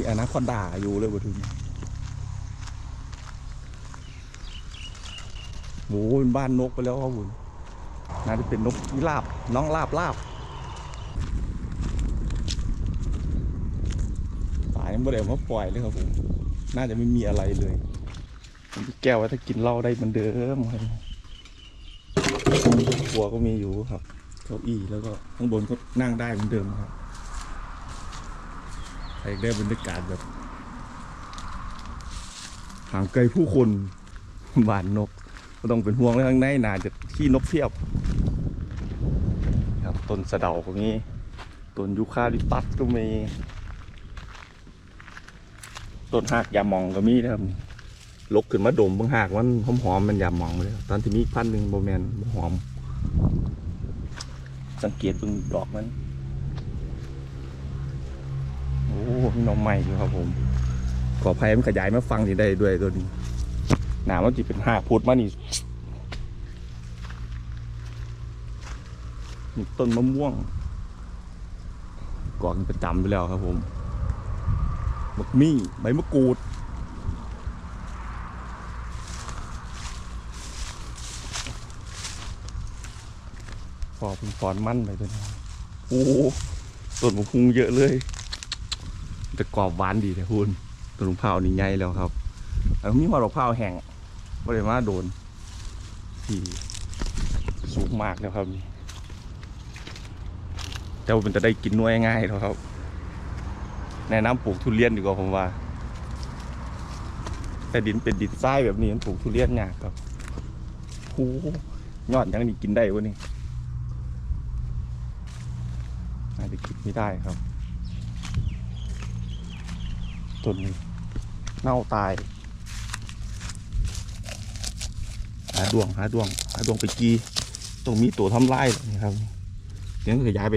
มีอนาคอนดาอยู่เลยบ่ทุนโอ้เป็นบ้านนกไปแล้วครับคุณน่าจะเป็นนกพิราบน้องลาบลาบสายยังไม่ได้มาปล่อยเลยครับผมน่าจะไม่มีอะไรเลยแก้วถ้ากินเหล้าได้เหมือนเดิมครับครัวก็มีอยู่ครับเก้าอี้แล้วก็ข้างบนก็นั่งได้เหมือนเดิมครับ ใครอยากได้บรรยากาศแบบห่างไกลผู้คนบ้านนกก็ต้องเป็นห่วงเรื่องข้างในนาจะขี้นกเพียบ ครับต้นสะเดาก็มีต้นยูคาลิปตัสก็มีต้นหากยามองก็มีนะครับลกขึ้นมาดมบางหากมันหอมหอมมันยามองเลยตอนที่มีพันหนึ่งโบแมนบ่หอม สังเกตเบิ่งดอกมัน โอ้มีหน้องใหม่อยู่ครับผมขออภัยมันขยายมาฟังนี่ได้ด้วยตัวนี้หนามันจะเป็นห้าพุทธมานี่นี่ต้นมะม่วงกอกประจำไปแล้วครับผมบักมี่ใบมะกรูดฟอเป็นฟอนมั่นไปตัวนี้โอ้ต้นมะพุงเยอะเลย แต่กรอบหวานดีนะคุณต้นมะพร้าวนี่ใหญ่แล้วครับแล้วมีหัวดอกพร้าวแห้งไม่ได้มาโดนที่สูงมากแล้วครับนี่แต่ว่ามันจะได้กินน้อยง่ายแล้วครับแนะนำปลูกทุเรียนดีกว่าผมว่า แต่ดินเป็นดินทรายแบบนี้มันปลูกทุเรียนยากครับโอ้โหยอดยังนี่กินได้วะนี่อาจจะคิดไม่ได้ครับ ต้นเน่าตาย หาดวง หาดวง หาดวงไปกีตรงมีตัวทำลายนี่ครับเดี๋ยวขยายไป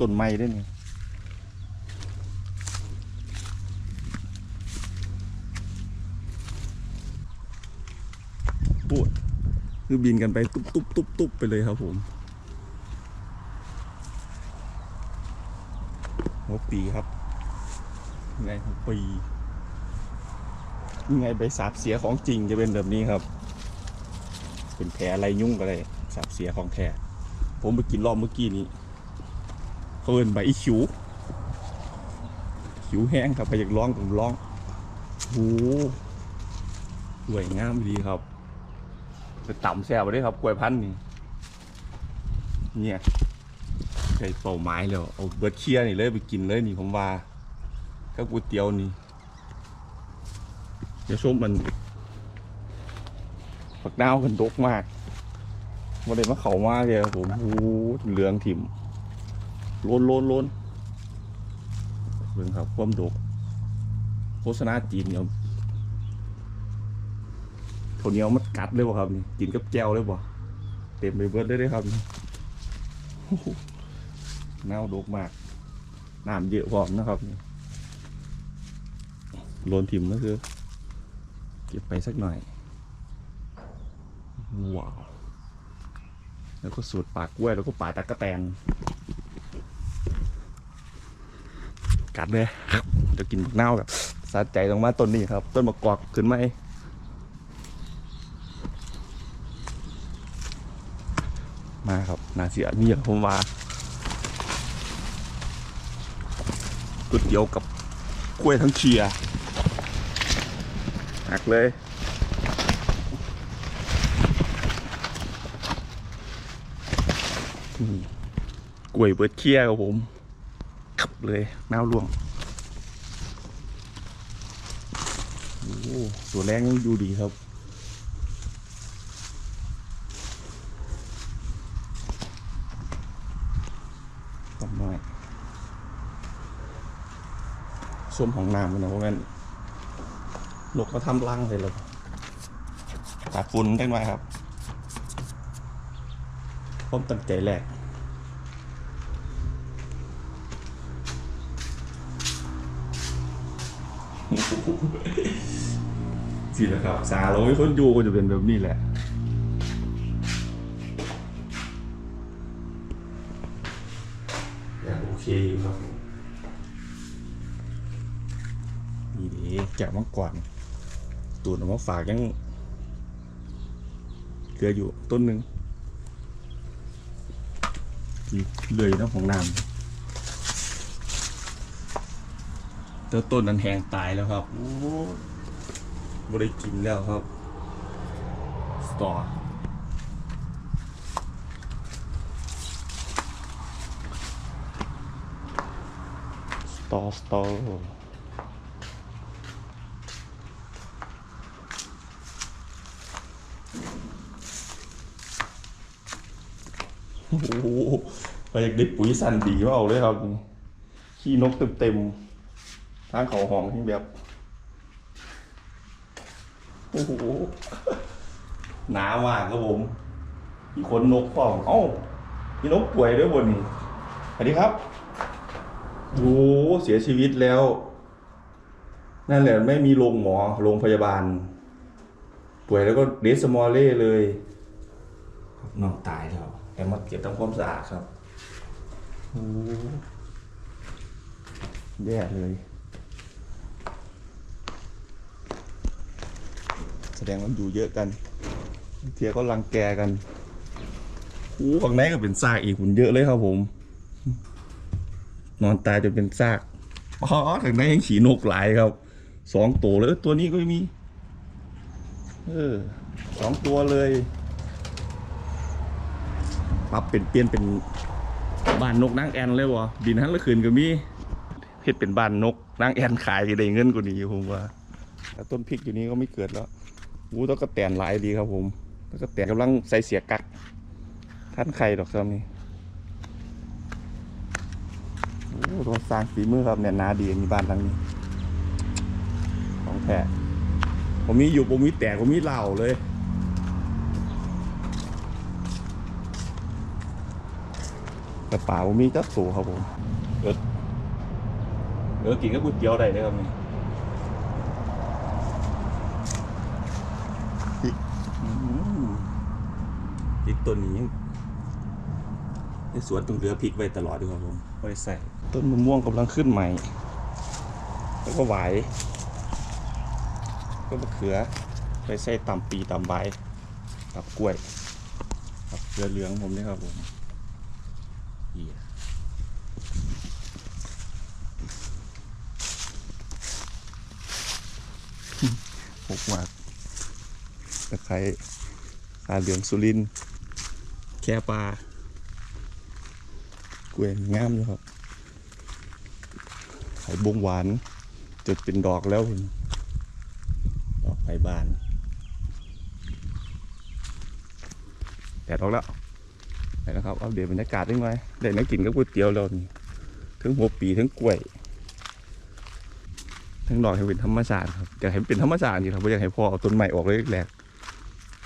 ต้นไม้ได้นี่ปวดคือบินกันไปตุ๊บตุ๊บตุ๊บตุ๊บไปเลยครับผมหัวปีครับ ยังไงปียังไงใบสาบเสียของจริงจะเป็นแบบนี้ครับ เป็นแผลอะไรยุ่งก็ได้สาบเสียของแท้ผมไปกินรอบเมื่อกี้นี้เขาเอินใบอีขิวขิวแห้งครับไปอยากร้องผมร้องโอ้โหสวยงามดีครับจะต่ำแซ่บเลยครับกล้วยพันธุ์นี่เนี่ยใส่เป่าไม้แล้วเอาเบิร์ดเคียนี่เลยไปกินเลยนี่ผมว่า ก็ก๋วยเตี๋ยวนี่เดี๋ยวส้มมันฝักดาวกันดกมากมาเลยมาเขามากเลยผมโอ้เหลืองถิ่มโลนโลนโลนเบิ่องครับความดก โฆษณาจีนเนี่ยคนเหนียวมันกัดเลยบ่ครับนี่กินกับแจวเลยบ่เต็มไปเบิร์ดเลยเด้อครับเน่าดกมากน้ำเยอะพร้อมนะครับนี่ โลนถิ่มก็คือ เก็บไปสักหน่อย ว้าว แล้วก็สูตรปากกล้วยแล้วก็ปาดตะกะแตน กัดเลยครับจะกินบักเน่าแบบสะใจตรงมาต้นนี้ครับ ต้นมะกอกขึ้นไหมมาครับ นาเสียนี่แหละผมว่าก๋วยเตี๋ยวกับกล้วยทั้งเชียร์ หักเลย กล้วยเบิดเชียครับผมขับเลยน้าวล่วงโอ้ตัวแรงยังอยู่ดีครับต้องหน่อยส้มของน้ำนนะเพราะงั้น นกเขาทำรังเลยเลยตากฝุ่นได้ไหมครับผมตั้งใจแรกสินะครับ สาเราไม่คนอยู่ก็จะเป็นแบบนี้แหละอย่างโอเคอยู่ครับแกะมังกร ตูดออกมาฝากยังเหลืออยู่ต้นหนึ่งเหลืออยู่น้ำของน้ำแต่ต้นนั้นแห้งตายแล้วครับโอ้บริกินแล้วครับ สตอสตอสตอ โอ้โหเราอยากได้ปุ๋ยสันดีมาเอาเลยครับ ขี้นกเต็มๆทางเขาห้องที่แบบ โอ้โห หนามากครับผมมีคนนกฟองเอ้ามีนกป่วยด้วยบนนี่สวัสดีครับโอ้โหเสียชีวิตแล้ว นั่นแหละไม่มีโรงหมอ โรงพยาบาล ป่วยแล้วก็เดสมอลเล่เลยน้องตายแล้ว แต่มาเก็บทำความสะอาดครับ โอ้โหแย่เลย แสดงว่าอยู่เยอะกันเทียก็รังแกกันโอ้ฝั่งไหนก็เป็นซากอีกหุ่นเยอะเลยครับผม นอนตายจนเป็นซากอ๋อถึงไหนยังฉีนกหลายครับ สองตัวเลยเอ้ยตัวนี้ก็มี เออสองตัวเลย ปรับเป็นเปลี่ยนเป็นบ้านนกนางแอนเลยวะบินทั้งละคืนก็มีเฮ็ดเป็นบ้านนกนางแอนขายจะได้เงินกว่านี้ผมว่าแล้วต้นพริกอยู่นี้ก็ไม่เกิดแล้วอู้ต้องกระแตนหลายดีครับผมต้องกระแตนกำลังใส่เสียกักท่านใครดอกซ้ำนี่โอ้ต้องสร้างฝีมือครับเนี่ยนาดีมีบ้านหลังนี้ ของแท้ผมมีอยู่ผมมีแตกผมมีเหล่าเลย แต่ป่าผมมีจัดสูครับผมเออเออกินกับก๋วยเตี๋ยวได้เลยครับนี่อืมพริกต้นนี้ยังในสวนต้องเหลือพริกไว้ตลอดด้วยครับผมไว้ใส่ต้นมะม่วงกำลังขึ้นใหม่ แล้วก็ไหวายก็มะเขือไปใส่ตำปีตำใบกับกล้วยกับเกลือเหลืองผมนี่ครับผม เหี้ยหกหมากตะไคร้ขาเหลืองสุริน แค่ปลากล้วยงามอยู่ครับไข่บงหวานจดเป็นดอกแล้วดอกไผ่บานแดดออกแล้ว ไปแล้วครับอัปเดตบรรยากาศได้ไหมได้นักกินกับก๋วยเตี๋ยวแล้วนี่ทั้งหัวปีทั้งกล้วย ทั้งดอกให้เป็นธรรมชาติครับอยากให้เป็นธรรมชาตินี่ครับอยากให้พ่อเอาต้นใหม่ออกเลยแรก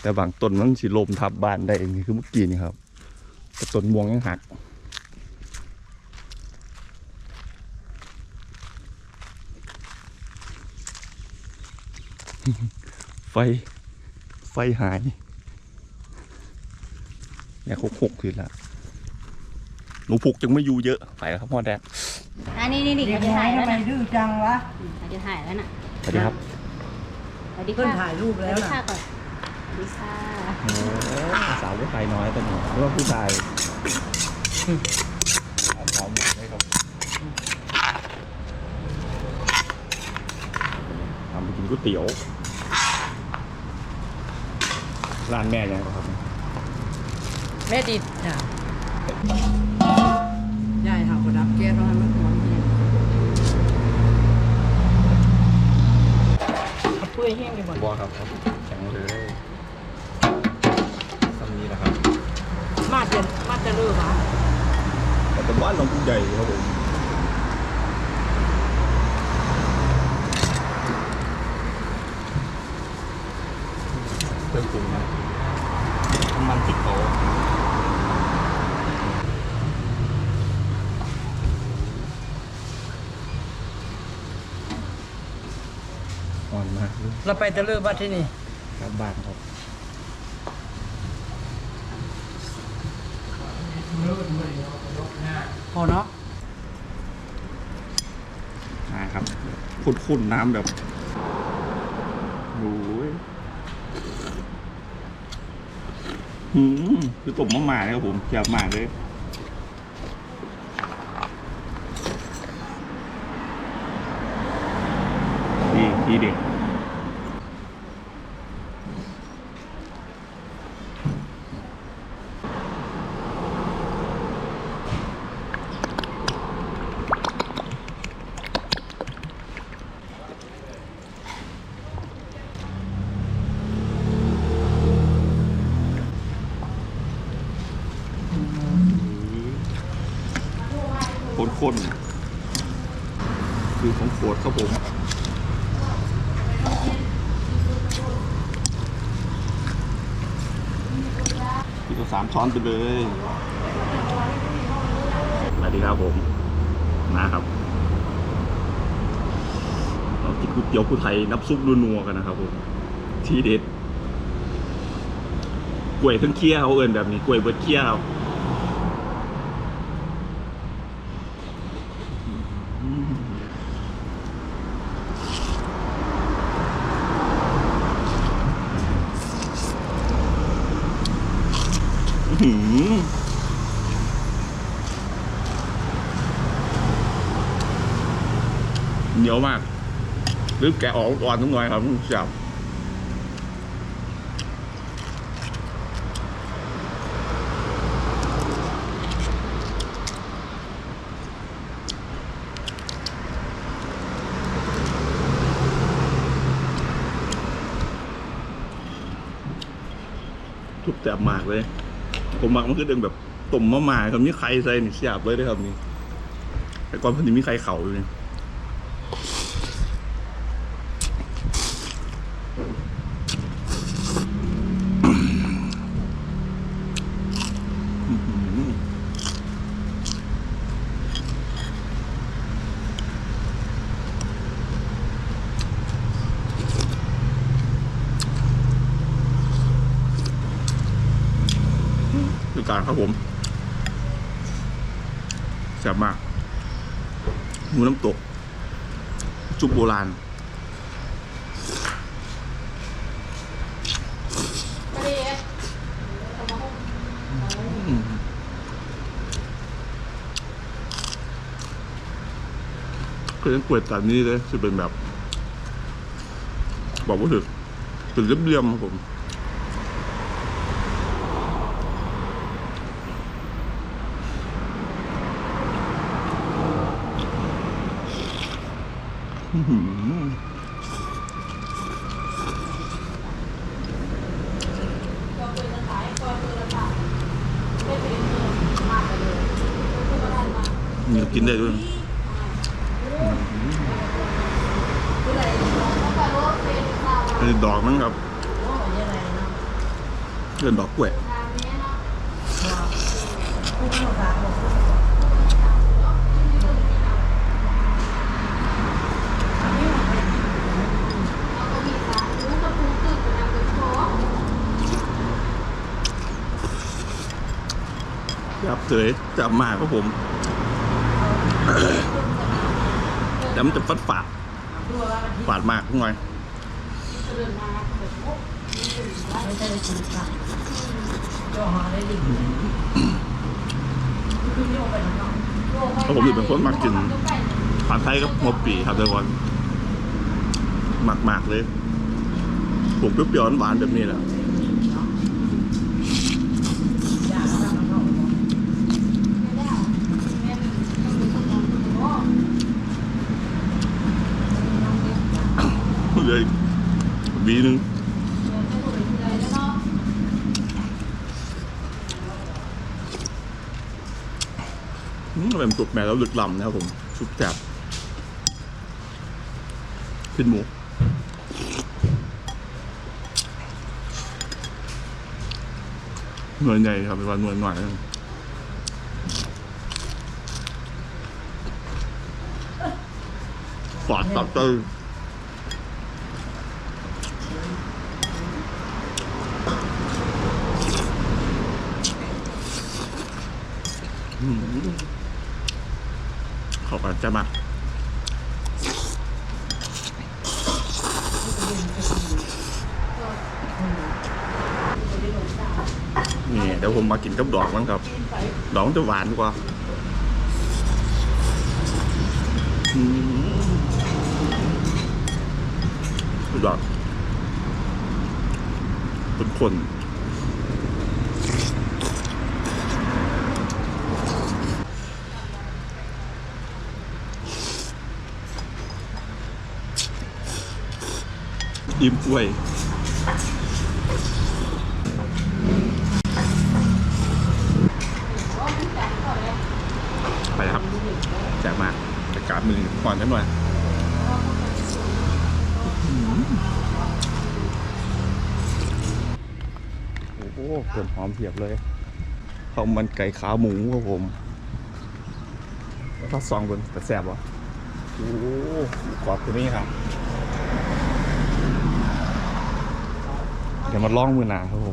แต่บางต้นมันสิลมทับบ้านได้เองนี่คือเมื่อกี้นี่ครับแต่ต้นม่วงยังหักไฟ ไฟหาย เนี่ยหกหกคืนละหนูผูกยังไม่อยู่เยอะไปแล้วครับพ่อแดดอันนี้นี่นี่เด็เขากจะน้อถ่ายยทำแล้วไมนะดื้อจังวะเขาจะถ่ายแล้วน่ะสวัสดีครับสวัสดีเพิ่นค่ะถ่ายรูปสวัสแล้วดีนะค่ะก่อนสวัสดีค่ะโอ้สาวผู้ชายน้อยตัวนี้หรือว่าผู้ชายเอาของหมดเลยครับทำไปกินก๋วยเตี๋ยวร้านแม่ยังครับ แม่ติดจ้ะยายหากระดับแก๊สแล้วให้มันหอมดีเอาเปื่อยแห้งไปหมดบอครับครับแข็งเลยทำนี้นะครับ มาจะมาจะเลิกวะแต่เป็นบ้านหลังใหญ่ครับผม เราไปตะลือวัดที่นี่กลับบ้านครับพอเนาะอ่าครับขุดขุนน้ำแบบโอ้ยหืมคือตบมะหมาเลยครับผมแยบมมากเลยดีดีเด็ก ข้น คือของโปรดครับผมพี่ก็สามช้อนไปเลยสวัสดีครับผมมาครับเรากินก๋วยเตี๋ยวผู้ไทยน้ำซุปนัวๆกันนะครับผม ที่เด็ดกล้วยทั้งเคี้ยวเขาเอินแบบนี้กล้วยเบิดเคี้ยวอื้อหือเห นียวมาก หรือแกะออกก่อนทั้งหน่อยครับเสียบทุกแสบมากเลย ผมมักมันคือเดึงแบบต้มมะม่าครับมีไข่ใส่นี่เสียบเลยเด้ครับนี่แต่ก่อนพันนี้มีไข่เข่าอยู่นี่คื การครับผมแซ่บมากหมูน้ำตก จุบโบราณอืมก็ยังกวดตัดนี้เลยจะเป็นแบบ บอกว่าถึงเป็นเรียบๆครับผม อื้อหือ นี่กินได้ด้วยอันนี้ดอกมั้งครับเรื่องดอกกล้วย จับ เฉยจับมากครับผมแต่มันจะฟัดฝาดฝาดมากหน่อยเพราะผมอยู่เป็นคนมักกินผัดไทยกับหัวปีครับทุกคนมากมากๆเลยผมเปรี้ยวหวานแบบนี้แหละ เหลย วีหนึงเป็นสุกแม่แล้วลึกลำนะครับผมสุกแสบขึ้นหมูหน่วยใหญ่ครับเป็นวันหน่วยหน่อยฝาดตัดเตอร์ เข้ากันจะมานี่เดี๋ยวผมมากินกับดอกมั้งครับ ดอกมันจะหวานกว่าดอกเป็นคน อิ่มรวยไปครับแจกมากอากาศมือก่อนนิดหน่อยโอ้โหเกินหอมเพียบเลยข้าวมันไก่ขาหมูครับผมถ้าซองบนแต่แสบวะโอ้โหกรอบตัวนี้ครับ เดี๋ยวมาล่องมือหนาครับผม